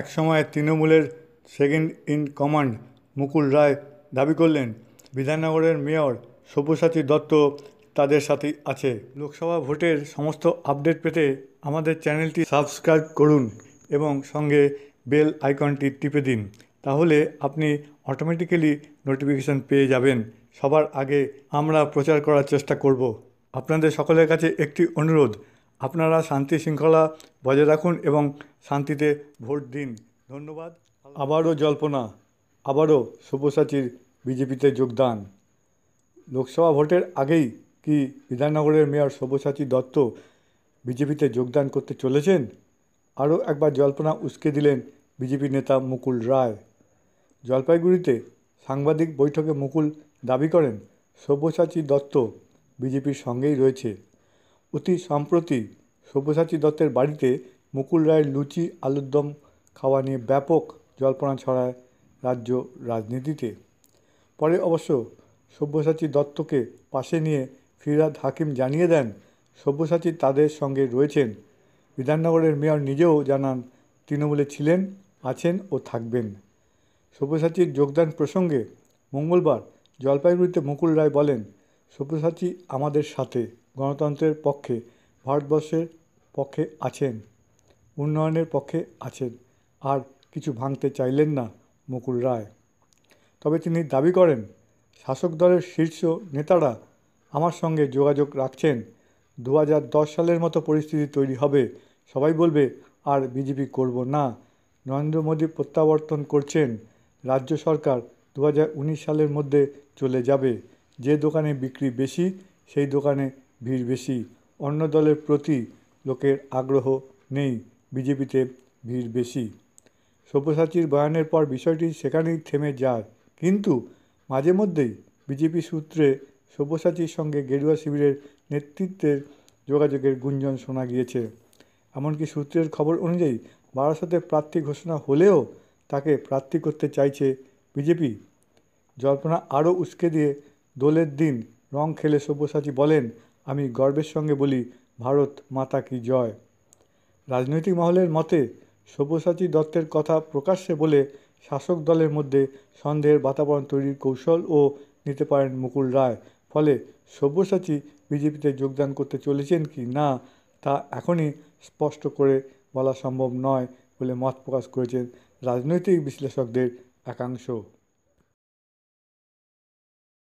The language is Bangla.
একসময় তৃণমূলের second in command Mukul Roy দাবি করলেন, বিধাননগরের মেয়র সব্যসাচী দত্ত তাদের সাথেই আছে। লোকসভা ভোটের সমস্ত আপডেট পেতে আমাদের চ্যানেলটি সাবস্ক্রাইব করুন এবং সঙ্গে বেল আইকনটি টিপে দিন, তাহলে আপনি অটোমেটিক্যালি নোটিফিকেশান পেয়ে যাবেন। সবার আগে আমরা প্রচার করার চেষ্টা করব। আপনাদের সকলের কাছে একটি অনুরোধ আপনারা শান্তি শৃঙ্খলা বজায় রাখুন এবং শান্তিতে ভোট দিন। ধন্যবাদ। আবারও জল্পনা, আবারও সব্যসাচীর বিজেপিতে যোগদান। লোকসভা ভোটের আগেই কি বিধাননগরের মেয়র সব্যসাচী দত্ত বিজেপিতে যোগদান করতে চলেছেন? আরও একবার জল্পনা উস্কে দিলেন বিজেপি নেতা মুকুল রায়। জলপাইগুড়িতে সাংবাদিক বৈঠকে মুকুল দাবি করেন সব্যসাচী দত্ত বিজেপির সঙ্গেই রয়েছে। অতি সম্প্রতি সব্যসাচী দত্তের বাড়িতে মুকুল রায়ের লুচি, আলুর দম খাওয়া নিয়ে ব্যাপক জল্পনা ছড়ায় রাজ্য রাজনীতিতে। পরে অবশ্য সব্যসাচী দত্তকে পাশে নিয়ে ফিরাদ হাকিম জানিয়ে দেন, সব্যসাচী তাদের সঙ্গে রয়েছেন। বিধাননগরের মেয়র নিজেও জানান, তৃণমূলে ছিলেন, আছেন ও থাকবেন। সব্যসাচীর যোগদান প্রসঙ্গে মঙ্গলবার জলপাইগুড়িতে মুকুল রায় বলেন, সব্যসাচী আমাদের সাথে। গণতন্ত্রের পক্ষে, ভারতবর্ষের পক্ষে আছেন, উন্নয়নের পক্ষে আছেন, আর কিছু ভাঙতে চাইলেন না মুকুল রায়। তবে তিনি দাবি করেন, শাসক দলের শীর্ষ নেতারা আমার সঙ্গে যোগাযোগ রাখছেন দু হাজার দশ সালের মতো পরিস্থিতি তৈরি হবে, সবাই বলবে, আর বিজেপি করব না। নরেন্দ্র মোদী প্রত্যাবর্তন করছেন, রাজ্য সরকার দু হাজার উনিশ সালের মধ্যে চলে যাবে, যে দোকানে বিক্রি বেশি, সেই দোকানে ভিড় বেশি। অন্য দলের প্রতি লোকের আগ্রহ নেই, বিজেপিতে ভিড় বেশি। সব্যসাচীর বয়ানের পর বিষয়টি সেখানেই থেমে যায়। কিন্তু মাঝে মধ্যেই বিজেপি সূত্রে সব্যসাচীর সঙ্গে গেরুয়া শিবিরের নেতৃত্বের যোগাযোগের গুঞ্জন শোনা গিয়েছে। এমনকি সূত্রের খবর অনুযায়ী বারাসতে প্রার্থী ঘোষণা হলেও তাকে প্রার্থী করতে চাইছে বিজেপি। জল্পনা আরও উস্কে দিয়ে, দোলের দিন রং খেলে সব্যসাচী বলেন, আমি গর্বের সঙ্গে বলি, ভারত মাতা কি জয়? রাজনৈতিক মহলের মতে, সব্যসাচী দত্তের কথা প্রকাশ্যে বলে শাসক দলের মধ্যে সন্দেহের বাতাবরণ তৈরির কৌশলও নিতে পারেন মুকুল রায়। ফলে সব্যসাচী বিজেপিতে যোগদান করতে চলেছেন কি না, তা এখনই স্পষ্ট করে বলা সম্ভব নয় বলে মত প্রকাশ করেছেন রাজনৈতিক বিশ্লেষকদের একাংশ।